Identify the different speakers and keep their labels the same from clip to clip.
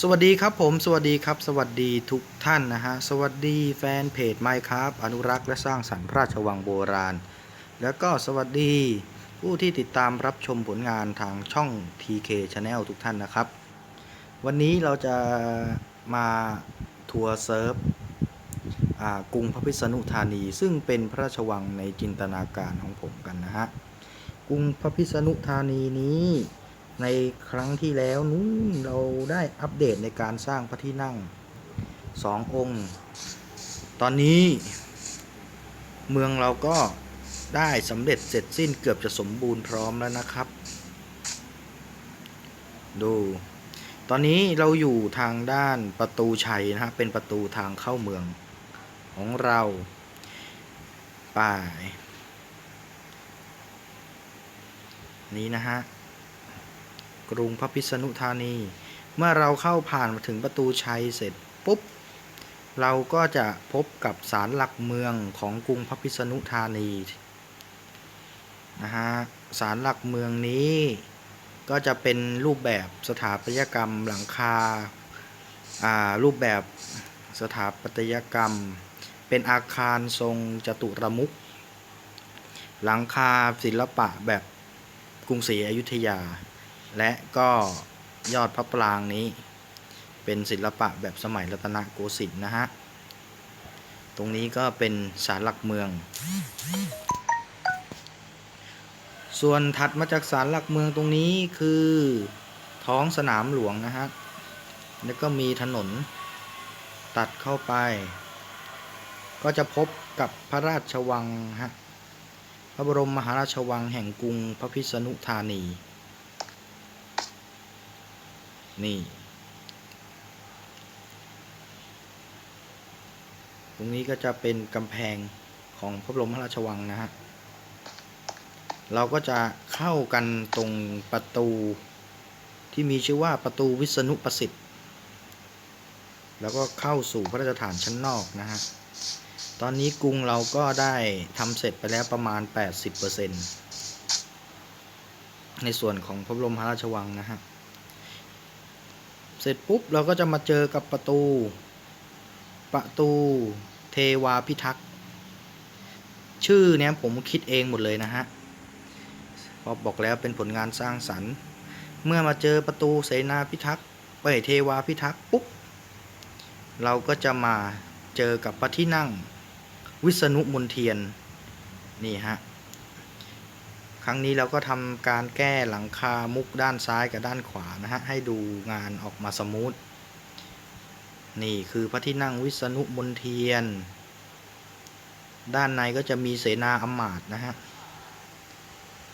Speaker 1: สวัสดีครับผมสวัสดีครับ สวัสดีทุกท่านนะฮะ สวัสดีแฟนเพจไมค์ครับ อนุรักษ์และสร้างสรรค์พระราชวังโบราณ แล้วก็สวัสดีผู้ที่ติดตามรับชมผลงานทางช่อง TK Channel ทุกท่านนะครับ วันนี้เราจะมาทัวร์เซิร์ฟกรุงพระพิษณุธานี ซึ่งเป็นพระราชวังในจินตนาการของผมกันนะฮะกรุงพระพิษณุธานีนี้ ในครั้งที่แล้วนู้นเราได้อัปเดตในการสร้างพระที่นั่งสององค์ ตอนนี้ เมืองเราก็ได้สำเร็จเสร็จสิ้นเกือบจะสมบูรณ์พร้อมแล้วนะครับ ดู ตอนนี้เราอยู่ทางด้านประตูชัยนะฮะเป็นประตูทางเข้าเมืองของเราไป่ายนี้นะฮะ กรุงพระพิษณุธานี เมื่อเราเข้าผ่านมาถึงประตูชัยเสร็จปุ๊บ เราก็จะพบกับศาลหลักเมืองของกรุงพระพิษณุธานีนะฮะศาลหลักเมืองนี้ก็จะเป็นรูปแบบสถาปัตยกรรมหลังคาารูปแบบสถาปัตยกรรม เป็นอาคารทรงจตุรมุขหลังคาศิลปะแบบกรุงศรีอยุธยา และก็ยอดพระปรางนี้ เป็นศิลปะแบบสมัยรัตนโกสินทร์นะฮะ ตรงนี้ก็เป็นศาลหลักเมือง ส่วนถัดมาจากศาลหลักเมืองตรงนี้คือท้องสนามหลวงนะฮะ แล้วก็มีถนนตัดเข้าไป ก็จะพบกับพระราชวังฮะ พระบรมมหาราชวังแห่งกรุงพระพิษณุธานี นี่ ตรงนี้ก็จะเป็นกำแพงของพระบรมราชวังนะฮะ เราก็จะเข้ากันตรงประตูที่มีชื่อว่าประตูวิษณุประสิทธิ์ แล้วก็เข้าสู่พระราชฐานชั้นนอกนะฮะ ตอนนี้กรุงเราก็ได้ทำเสร็จไปแล้วประมาณ 80%ในส่วนของพระบรมราชวังนะฮะ เสร็จปุ๊บเราก็จะมาเจอกับประตู ประตูเทวาพิทักษ์ ชื่อเนี้ยผมคิดเองหมดเลยนะฮะพอบอกแล้วเป็นผลงานสร้างสรรค์ เมื่อมาเจอประตูเสนาพิทักษ์ไปเทวาพิทักษ์ปุ๊บ เราก็จะมาเจอกับพระที่นั่งวิษณุมนเทียน นี่ฮะ ครั้งนี้เราก็ทำการแก้หลังคามุกด้านซ้ายกับด้านขวานะฮะ ให้ดูงานออกมาสมูท นี่คือพระที่นั่งวิษณุมนเทียน ด้านในก็จะมีเสนาอำมาตย์นะฮะ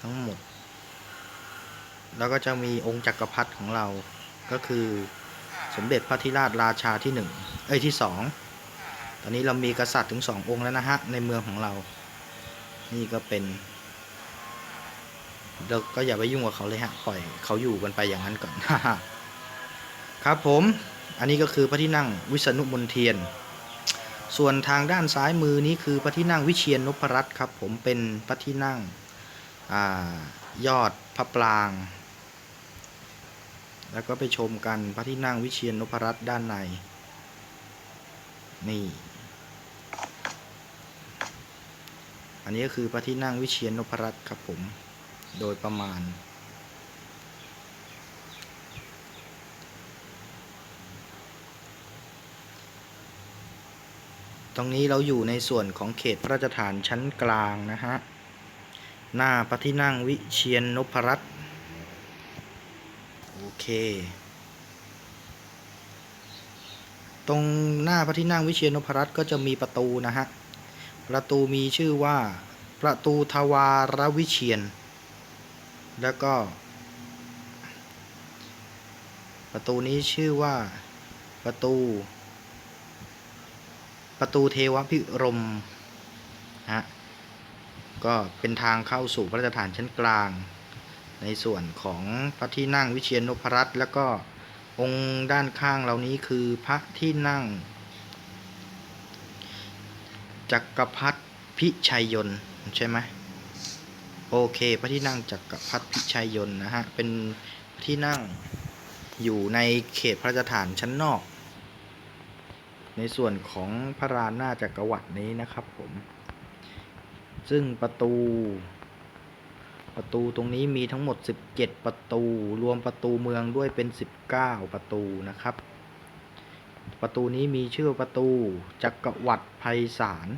Speaker 1: ทั้งหมด แล้วก็จะมีองค์จักรพรรดิของเรา ก็คือสมเด็จพระธิราชราชาที่หนึ่งเอ้ยที่สองตอนนี้เรามีกษัตริย์ถึงสององค์แล้วนะฮะ ในเมืองของเรา นี่ก็เป็น เราก็อย่าไปยุ่งกับเขาเลยฮะ ปล่อยเขาอยู่กันไปอย่างนั้นก่อน ครับผม อันนี้ก็คือพระที่นั่งวิษณุมนเทียน ส่วนทางด้านซ้ายมือนี้คือพระที่นั่งวิเชียนนพรัตน์ครับ ผมเป็นพระที่นั่งอยอดพระปราง แล้วก็ไปชมกันพระที่นั่งวิเชียนนพรัตน์ด้านใน นี่ อันนี้ก็คือพระที่นั่งวิเชียนนพรัตน์ครับผม โดยประมาณ ตรงนี้เราอยู่ในส่วนของเขตพระราชฐานชั้นกลางนะฮะ หน้าพระที่นั่งวิเชียนนพรัตน์โอเค ตรงหน้าพระที่นั่งวิเชียรนพรัตน์ก็จะมีประตูนะฮะ ประตูมีชื่อว่าประตูทวารวิเชียน แล้วก็ ประตูนี้ชื่อว่าประตู ประตูเทวพิรมฮะก็เป็นทางเข้าสู่พระราชฐานชั้นกลาง ในส่วนของพระที่นั่งวิเชียรนพรัตน์แล้วก็องค์ด้านข้างเหล่านี้คือพระที่นั่ง จักรพรรดิพิชัยยนต์ใช่ไหม โอเคพระที่นั่งจักรพรรดิพิชัยยนต์นะฮะ เป็นที่นั่งอยู่ในเขตพระราชฐานชั้นนอก ในส่วนของพระรานหน้าจักรวรรดินี้นะครับผม ซึ่งประตู ประตูตรงนี้มีทั้งหมด 17 ประตู รวมประตูเมืองด้วยเป็น 19 ประตูนะครับ ประตูนี้มีชื่อประตูจักรวรรดิไพศาล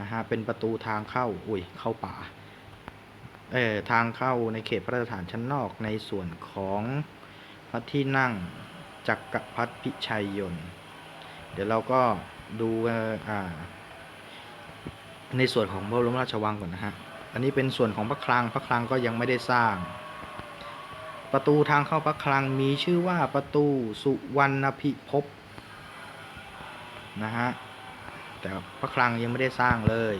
Speaker 1: นะฮะเป็นประตูทางเข้าอุ้ยเข้าป่าเอ่อทางเข้าในเขตพระราชฐานชั้นนอกในส่วนของพระที่นั่งจักรพรรดิพิชัยยนต์ เดี๋ยวเราก็ดูอ่ออ่าในส่วนของพระบรมราชวังก่อนนะฮะ อันนี้เป็นส่วนของพระคลัง พระคลังก็ยังไม่ได้สร้าง ประตูทางเข้าพระคลังมีชื่อว่าประตูสุวรรณพิภพนะฮะ แต่พระคลังยังไม่ได้สร้างเลย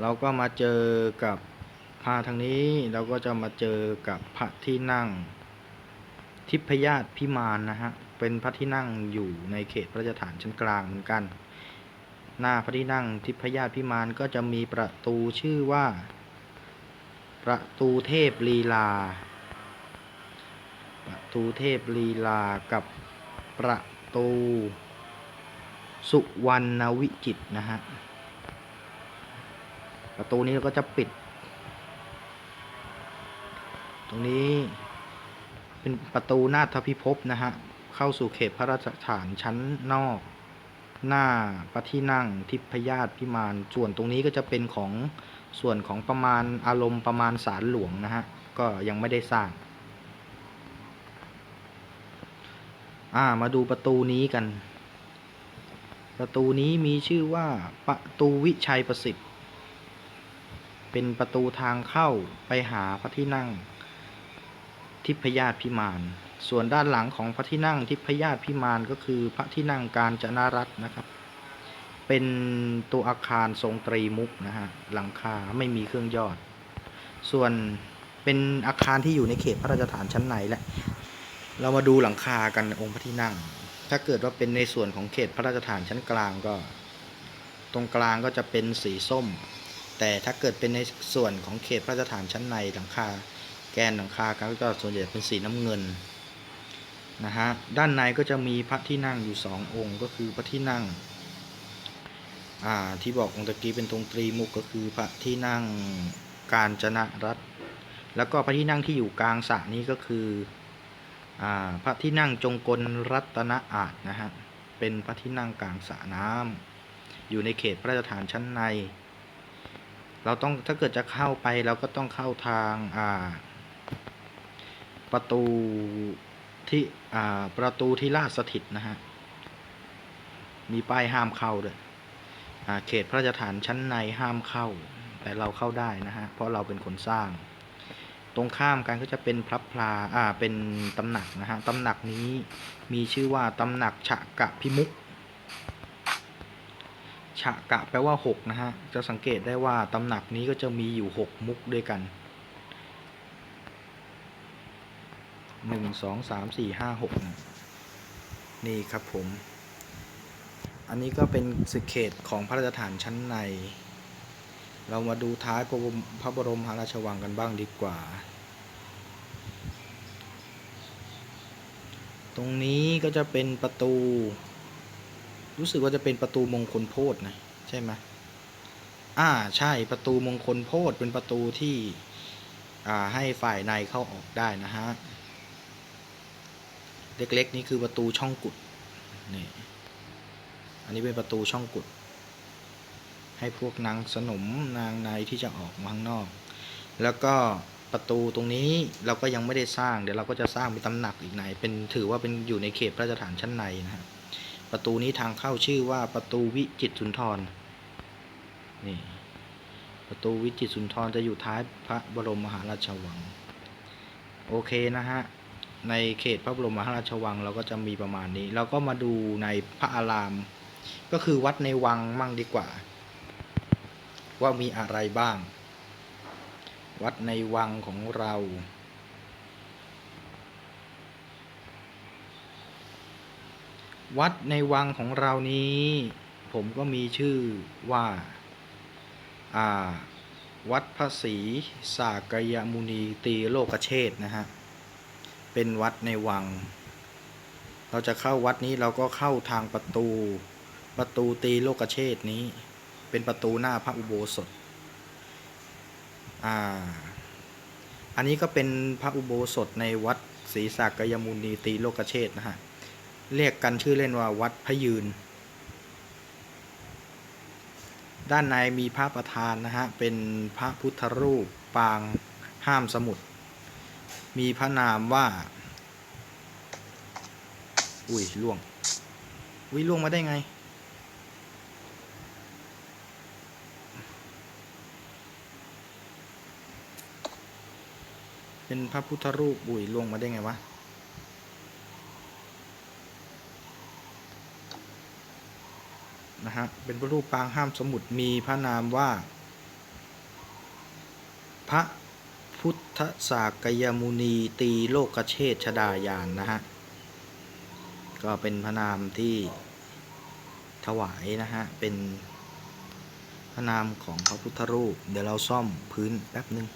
Speaker 1: เราก็มาเจอกับพาทางนี้เราก็จะมาเจอกับพระที่นั่ง ทิพยาธพิมานนะฮะ เป็นพระที่นั่งอยู่ในเขตพระราชฐานชั้นกลางเหมือนกัน หน้าพระที่นั่งทิพยาธพิมานก็จะมีประตูชื่อว่า ประตูเทพลีลา ประตูเทพลีลากับประตูสุวรรณวิจิตนะฮะ ประตูนี้เราก็จะปิด ตรงนี้เป็นประตูนาถพิภพนะฮะ เข้าสู่เขตพระราชฐานชั้นนอก หน้าพระที่นั่งทิพยาธิพิมาน ส่วนตรงนี้ก็จะเป็นของส่วนของประมาณอารมณ์ประมาณศาลหลวงนะฮะ ก็ยังไม่ได้สร้าง อ่ามาดูประตูนี้กัน ประตูนี้มีชื่อว่าประตูวิชัยประสิทธิ์ เป็นประตูทางเข้าไปหาพระที่นั่ง ทิพยาธพิมาน ส่วนด้านหลังของพระที่นั่งทิพยาธพิมานก็คือพระที่นั่งการจนารัตนะครับ เป็นตัวอาคารทรงตรีมุกนะฮะหลังคาไม่มีเครื่องยอด ส่วนเป็นอาคารที่อยู่ในเขตพระราชฐานชั้นในแหละ เรามาดูหลังคากันองค์พระที่นั่ง ถ้าเกิดว่าเป็นในส่วนของเขตพระราชฐานชั้นกลางก็ ตรงกลางก็จะเป็นสีส้ม แต่ถ้าเกิดเป็นในส่วนของเขตพระราชฐานชั้นในหลังคา แกนหลังคาก็จะส่วนใหญ่เป็นสีน้ำเงินนะฮะด้านในก็จะมีพระที่นั่งอยู่สององค์ก็คือพระที่นั่งอ่าที่บอกองค์ตะกี้เป็นตรงตรีมุกก็คือพระที่นั่งการจนะรัตน์แล้วก็พระที่นั่งที่อยู่กลางสระนี้ก็คือ พระที่นั่งจงกลรัตนอาจนะฮะ เป็นพระที่นั่งกลางสระน้ำอยู่ในเขตพระราชฐานชั้นใน เราต้องถ้าเกิดจะเข้าไปเราก็ต้องเข้าทางประตูที่ประตูที่ราชสถิตนะฮะ มีป้ายห้ามเข้าด้วยเขตพระราชฐานชั้นในห้ามเข้า แต่เราเข้าได้นะฮะ เพราะเราเป็นคนสร้าง ตรงข้ามกันก็จะเป็นพระพลาอ่าเป็นตำหนักนะฮะตำหนักนี้มีชื่อว่าตำหนักฉะกะพิมุกฉะกะแปลว่าหกนะฮะจะสังเกตได้ว่าตำหนักนี้ก็จะมีอยู่หกมุกด้วยกันหนึ่งสองสามสี่ห้าหกนะนี่ครับผม อันนี้ก็เป็นสิเขตของพระราชฐานชั้นใน เรามาดูท้ายพระบรมพระบรมมหาราชวังกันบ้างดีกว่า ตรงนี้ก็จะเป็นประตู รู้สึกว่าจะเป็นประตูมงคลโพธนะ ใช่ไหมอ่าใช่ประตูมงคลโพธเป็นประตูที่อ่าให้ฝ่ายในเข้าออกได้นะฮะ เล็กๆนี่คือประตูช่องกุดนี่อันนี้เป็นประตูช่องกุด ให้พวกนางสนมนางในที่จะออกมาข้างนอก แล้วก็ประตูตรงนี้เราก็ยังไม่ได้สร้าง เดี๋ยวเราก็จะสร้างเป็นตำหนักอีกไหนเป็นถือว่าเป็นอยู่ในเขตพระราชฐานชั้นในนะฮะประตูนี้ทางเข้าชื่อว่าประตูวิจิตสุนทรนี่ประตูวิจิตสุนทรจะอยู่ท้ายพระบรมมหาราชวัง โอเคนะฮะในเขตพระบรมมหาราชวังเราก็จะมีประมาณนี้ เราก็มาดูในพระอาราม ก็คือวัดในวังมั่งดีกว่า ว่ามีอะไรบ้าง วัดในวังของเรา วัดในวังของเรานี้ ผมก็มีชื่อว่าาวัดพระศรีสากยมุนีตีโลกเชษฐ์นะฮะ เป็นวัดในวัง เราจะเข้าวัดนี้เราก็เข้าทางประตู ประตูตีโลกเชษฐ์นี้ เป็นประตูหน้าพระอุโบสถ อ่า อันนี้ก็เป็นพระอุโบสถในวัดศรีสากกยมุนีตีโลกเชษฐ์นะฮะ เรียกกันชื่อเล่นว่าวัดพระยืน ด้านในมีพระประธานนะฮะ เป็นพระพุทธรูปปางห้ามสมุทรมีพระนามว่า อุ้ยล่วง อุ้ยล่วงมาได้ไง เป็นพระพุทธรูปอุ้ยลวงมาได้ไงวะ นะฮะ เป็นพระรูปปางห้ามสมุทรมีพระนามว่า พระพุทธสากยมุนีตีโลกเชษชดายานนะฮะ ก็เป็นพระนามที่ถวายนะฮะ เป็นพระนามของพระพุทธรูป เดี๋ยวเราซ่อมพื้นแป๊บหนึ่ง